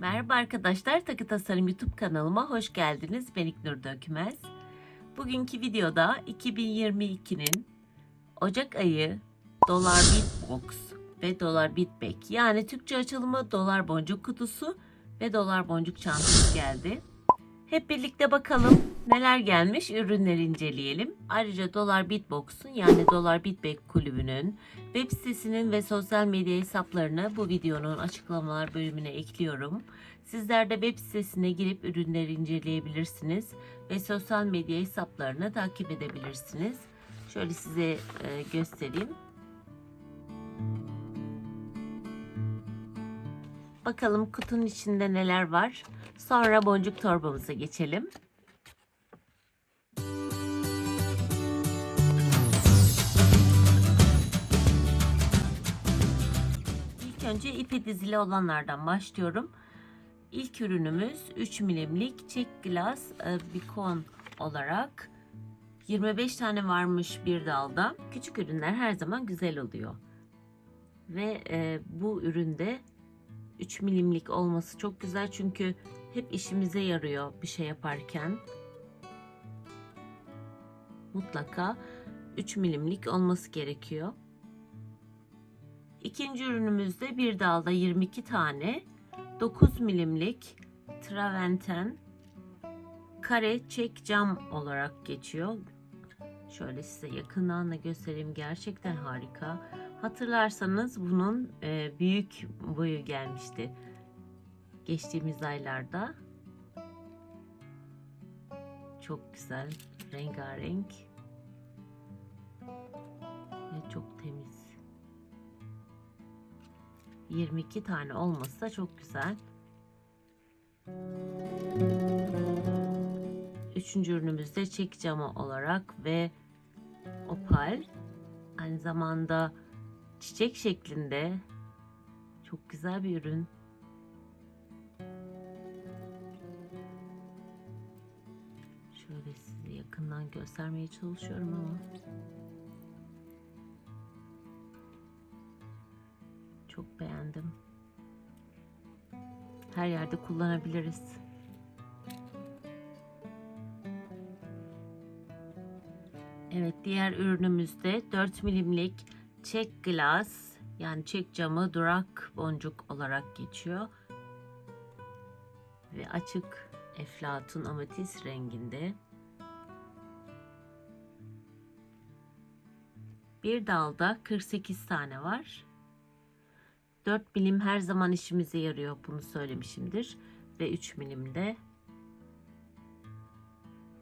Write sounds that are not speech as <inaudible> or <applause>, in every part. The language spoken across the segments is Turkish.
Merhaba arkadaşlar, Takı Tasarım YouTube kanalıma hoş geldiniz. Ben İknur Dökmez. Bugünkü videoda 2022'nin Ocak ayı Dolar Bitbox ve Dolar Bitbag yani Türkçe açılımı Dolar Boncuk Kutusu ve Dolar Boncuk Çantası geldi. Hep birlikte bakalım neler gelmiş, ürünleri inceleyelim. Ayrıca Dolar Bitbox'un yani Dolar Bitbag kulübünün web sitesinin ve sosyal medya hesaplarını bu videonun açıklamalar bölümüne ekliyorum. Sizler de web sitesine girip ürünleri inceleyebilirsiniz ve sosyal medya hesaplarını takip edebilirsiniz. Şöyle size e, göstereyim. Bakalım kutunun içinde neler var. Sonra boncuk torbamıza geçelim. Önce ipi dizili olanlardan başlıyorum. İlk ürünümüz 3 milimlik çek glass e, bikon olarak 25 tane varmış bir dalda. Küçük ürünler her zaman güzel oluyor. Ve e, bu üründe 3 milimlik olması çok güzel çünkü hep işimize yarıyor bir şey yaparken. Mutlaka 3 milimlik olması gerekiyor. İkinci ürünümüzde bir dalda 22 tane 9 milimlik Traventen kare çek cam olarak geçiyor. Şöyle size yakından da göstereyim. Gerçekten harika. Hatırlarsanız bunun e, büyük boyu gelmişti. Geçtiğimiz aylarda. Çok güzel. Rengarenk. Ve çok temiz. 22 tane olması da çok güzel. Üçüncü ürünümüzde çek camı olarak ve opal. Aynı zamanda çiçek şeklinde çok güzel bir ürün. Şöyle size yakından göstermeye çalışıyorum ama çok beğendim. Her yerde kullanabiliriz. Evet diğer ürünümüzde 4 milimlik çek glass yani çek camı durak boncuk olarak geçiyor. Ve açık eflatun ametis renginde. Bir dalda 48 tane var. 4 milim her zaman işimize yarıyor bunu söylemişimdir. Ve 3 milimde.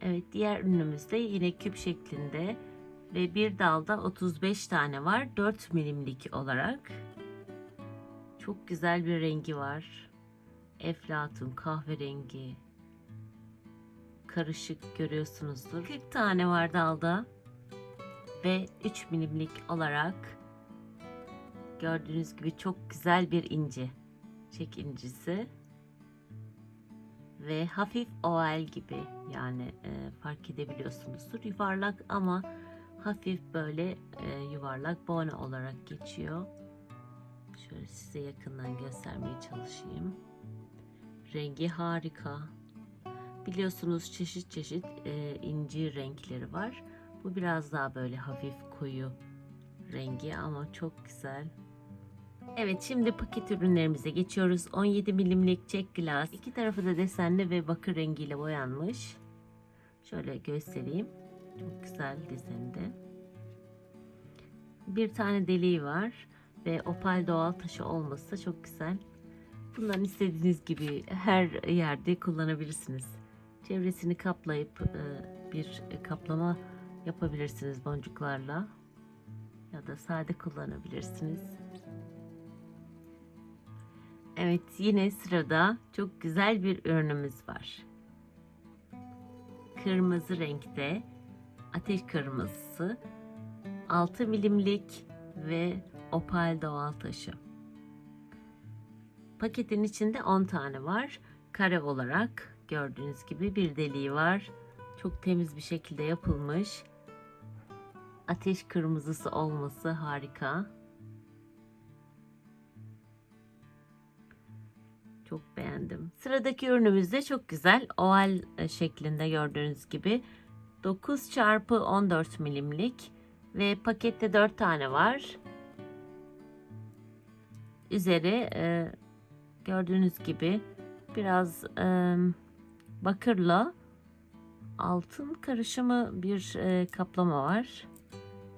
Evet diğer ürünümüzde yine küp şeklinde ve bir dalda 35 tane var 4 milimlik olarak. Çok güzel bir rengi var. Eflatun kahverengi. Karışık görüyorsunuzdur. 40 tane var dalda ve 3 milimlik olarak gördüğünüz gibi çok güzel bir inci. Çek incisi ve hafif oval gibi yani e, fark edebiliyorsunuzdur. Yuvarlak ama hafif böyle e, yuvarlak bone olarak geçiyor. Şöyle size yakından göstermeye çalışayım. Rengi harika. Biliyorsunuz çeşit çeşit e, inci renkleri var. Bu biraz daha böyle hafif koyu rengi ama çok güzel. Evet şimdi paket ürünlerimize geçiyoruz. 17 milimlik çek glass. İki tarafı da desenli ve bakır rengiyle boyanmış. Şöyle göstereyim. Çok güzel desende. Bir tane deliği var ve opal doğal taşı olması da çok güzel. Bundan istediğiniz gibi her yerde kullanabilirsiniz. Çevresini kaplayıp e, bir kaplama yapabilirsiniz boncuklarla ya da sade kullanabilirsiniz. Evet yine sırada çok güzel bir ürünümüz var. Kırmızı renkte ateş kırmızısı 6 milimlik ve opal doğal taşı. Paketin içinde 10 tane var. Kare olarak gördüğünüz gibi bir deliği var. Çok temiz bir şekilde yapılmış. Ateş kırmızısı olması harika. Çok beğendim. Sıradaki ürünümüz de çok güzel. Oval e, şeklinde gördüğünüz gibi. 9 çarpı 14 milimlik ve pakette 4 tane var. Üzeri e, gördüğünüz gibi biraz e, bakırla altın karışımı bir e, kaplama var.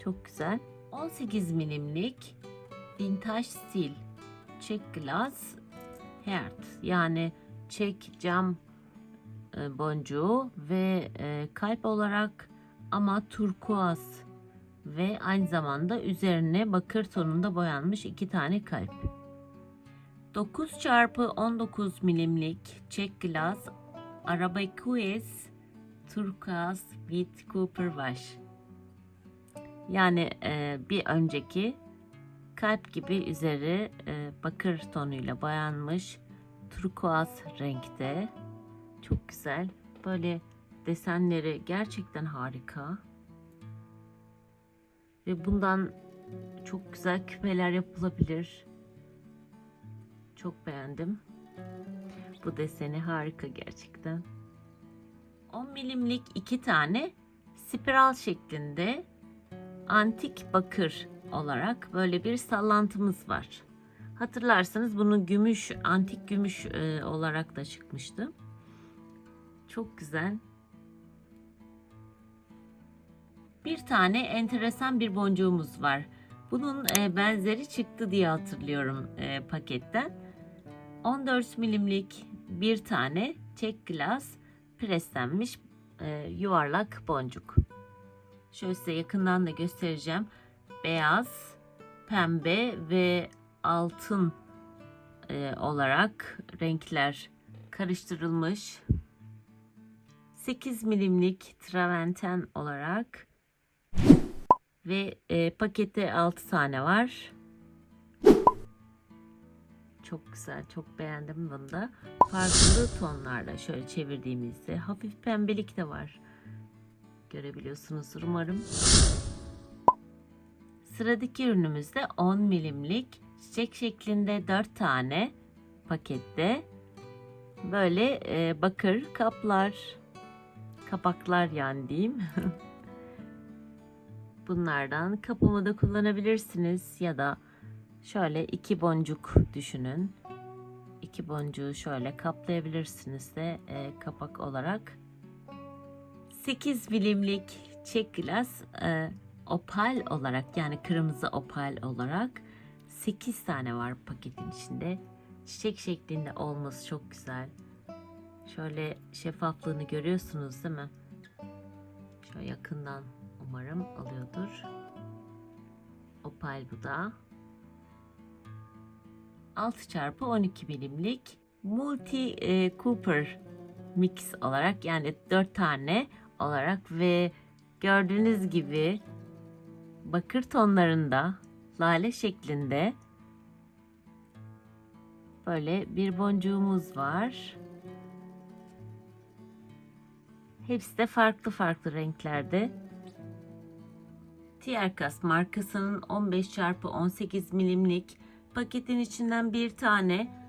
Çok güzel. 18 milimlik vintage stil check glass heart yani çek cam e, boncuğu ve e, kalp olarak ama turkuaz ve aynı zamanda üzerine bakır tonunda boyanmış iki tane kalp. 9 çarpı 19 milimlik check glass Arabecues turkuaz with copper wash. Yani e, bir önceki kalp gibi üzeri e, bakır tonuyla boyanmış turkuaz renkte. Çok güzel. Böyle desenleri gerçekten harika. Ve bundan çok güzel küpeler yapılabilir. Çok beğendim. Bu deseni harika gerçekten. 10 milimlik iki tane spiral şeklinde antik bakır olarak böyle bir sallantımız var. Hatırlarsanız bunu gümüş, antik gümüş e, olarak da çıkmıştı. Çok güzel. Bir tane enteresan bir boncuğumuz var. Bunun e, benzeri çıktı diye hatırlıyorum e, paketten. 14 milimlik bir tane çek glass preslenmiş e, yuvarlak boncuk. Şöyle size yakından da göstereceğim. Beyaz, pembe ve altın e, olarak renkler karıştırılmış. 8 milimlik traventen olarak ve e, pakette 6 tane var. Çok güzel, çok beğendim bunu da. Farklı tonlarla şöyle çevirdiğimizde hafif pembelik de var. Görebiliyorsunuzdur umarım. Sıradaki ürünümüzde 10 milimlik çiçek şeklinde 4 tane pakette böyle e, bakır kaplar, kapaklar yani diyeyim. <laughs> Bunlardan kapımı kullanabilirsiniz ya da şöyle iki boncuk düşünün. İki boncuğu şöyle kaplayabilirsiniz de e, kapak olarak. 8 milimlik çek glass e, opal olarak yani kırmızı opal olarak 8 tane var paketin içinde. Çiçek şeklinde olması çok güzel. Şöyle şeffaflığını görüyorsunuz değil mi? Şöyle yakından umarım alıyordur. Opal bu da. 6 çarpı 12 milimlik multi e, Cooper mix olarak yani 4 tane olarak ve gördüğünüz gibi bakır tonlarında lale şeklinde böyle bir boncuğumuz var. Hepsi de farklı farklı renklerde. Tierkas markasının 15 çarpı 18 milimlik paketin içinden bir tane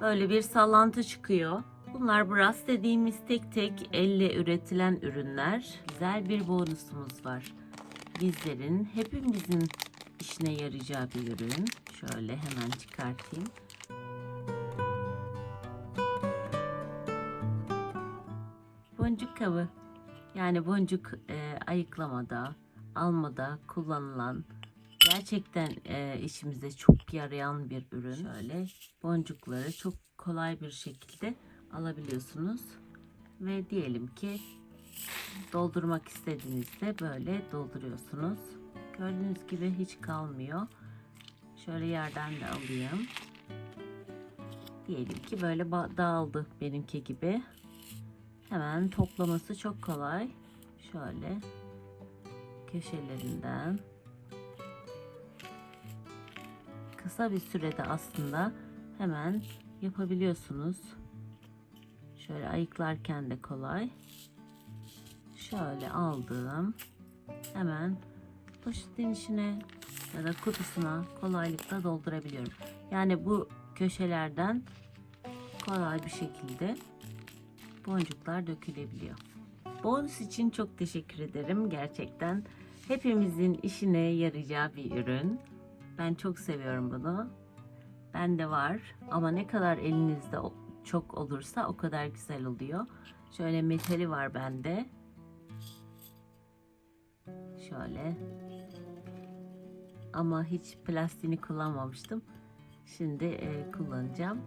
böyle bir sallantı çıkıyor. Bunlar brass dediğimiz tek tek elle üretilen ürünler. Güzel bir bonusumuz var. Bizlerin hepimizin işine yarayacağı bir ürün. Şöyle hemen çıkartayım. Boncuk kabı. Yani boncuk e, ayıklamada, almada kullanılan gerçekten e, işimize çok yarayan bir ürün. Şöyle boncukları çok kolay bir şekilde alabiliyorsunuz. Ve diyelim ki doldurmak istediğinizde böyle dolduruyorsunuz. Gördüğünüz gibi hiç kalmıyor. Şöyle yerden de alayım. Diyelim ki böyle dağıldı benimki gibi. Hemen toplaması çok kolay. Şöyle köşelerinden kısa bir sürede aslında hemen yapabiliyorsunuz. Şöyle ayıklarken de kolay. Şöyle aldım. Hemen poşetin içine ya da kutusuna kolaylıkla doldurabiliyorum. Yani bu köşelerden kolay bir şekilde boncuklar dökülebiliyor. Bonus için çok teşekkür ederim. Gerçekten hepimizin işine yarayacağı bir ürün. Ben çok seviyorum bunu. Bende var ama ne kadar elinizde çok olursa o kadar güzel oluyor. Şöyle metali var bende. Şöyle. Ama hiç plastiğini kullanmamıştım. Şimdi e, kullanacağım.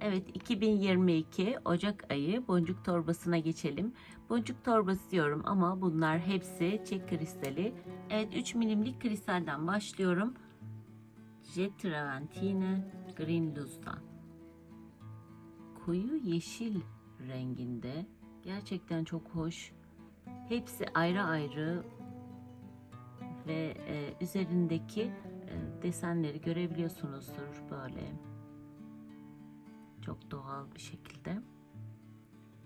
Evet 2022 Ocak ayı boncuk torbasına geçelim. Boncuk torbası diyorum ama bunlar hepsi çek kristali. Evet 3 milimlik kristalden başlıyorum. Jet Traventine Green Luce'dan. Koyu yeşil renginde. Gerçekten çok hoş. Hepsi ayrı ayrı ve e, üzerindeki e, desenleri görebiliyorsunuzdur böyle. Çok doğal bir şekilde.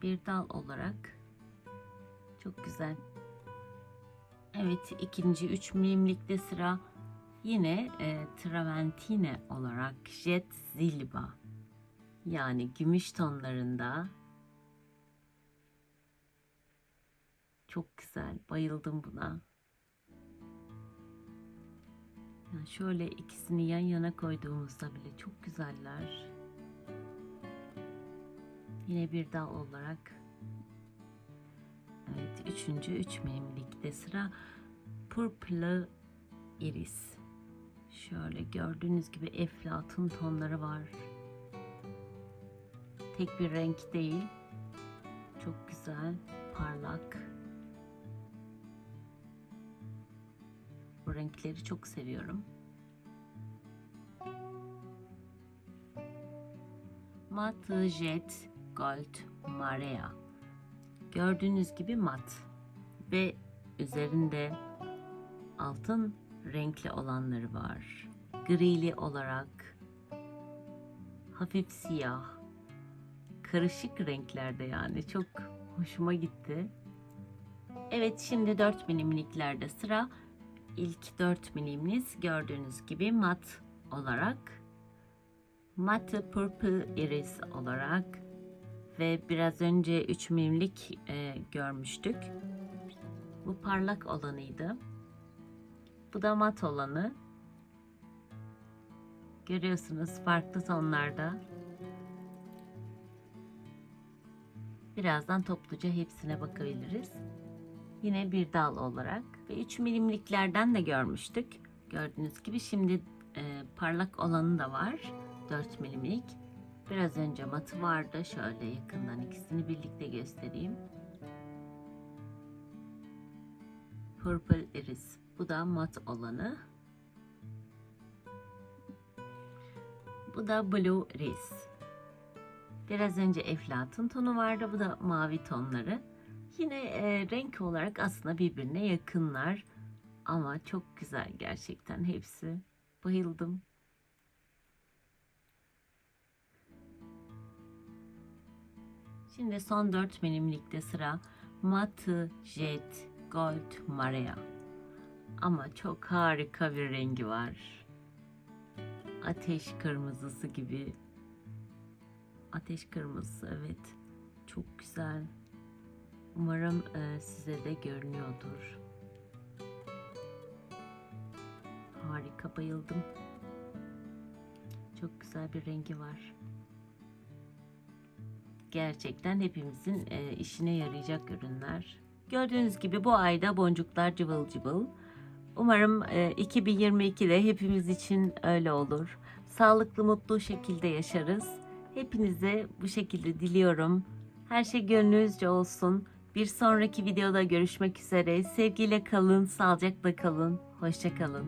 Bir dal olarak. Çok güzel. Evet ikinci 3 milimlikte sıra yine e, Traventine olarak Jet Zilba. Yani gümüş tonlarında. Çok güzel. Bayıldım buna. Yani şöyle ikisini yan yana koyduğumuzda bile çok güzeller. Yine bir dal olarak. Evet, üçüncü 3 üç milimlikte sıra Purple Iris. Şöyle gördüğünüz gibi eflatun tonları var. Tek bir renk değil. Çok güzel, renkleri çok seviyorum. Mat Jet Gold Marea. Gördüğünüz gibi mat ve üzerinde altın renkli olanları var. Grili olarak hafif siyah, karışık renklerde yani çok hoşuma gitti. Evet şimdi 4 milimliklerde sıra. İlk 4 miliminiz gördüğünüz gibi mat olarak Matte Purple Iris olarak ve biraz önce 3 milimlik e, görmüştük. Bu parlak olanıydı. Bu da mat olanı. Görüyorsunuz farklı tonlarda. Birazdan topluca hepsine bakabiliriz. Yine bir dal olarak ve 3 milimliklerden de görmüştük. Gördüğünüz gibi şimdi e, parlak olanı da var. 4 milimlik. Biraz önce matı vardı. Şöyle yakından ikisini birlikte göstereyim. Purple Iris. Bu da mat olanı. Bu da Blue Iris. Biraz önce eflatun tonu vardı. Bu da mavi tonları. Yine e, renk olarak aslında birbirine yakınlar. Ama çok güzel gerçekten hepsi. Bayıldım. Şimdi son 4 milimlikte sıra Matı Jet Gold Marea. Ama çok harika bir rengi var. Ateş kırmızısı gibi. Ateş kırmızısı evet. Çok güzel. Umarım e, size de görünüyordur. Harika bayıldım. Çok güzel bir rengi var gerçekten hepimizin e, işine yarayacak ürünler. Gördüğünüz gibi bu ayda boncuklar cıvıl cıvıl. Umarım e, 2022'de hepimiz için öyle olur. Sağlıklı, mutlu şekilde yaşarız. Hepinize bu şekilde diliyorum. Her şey gönlünüzce olsun. Bir sonraki videoda görüşmek üzere. Sevgiyle kalın, sağlıcakla kalın. Hoşça kalın.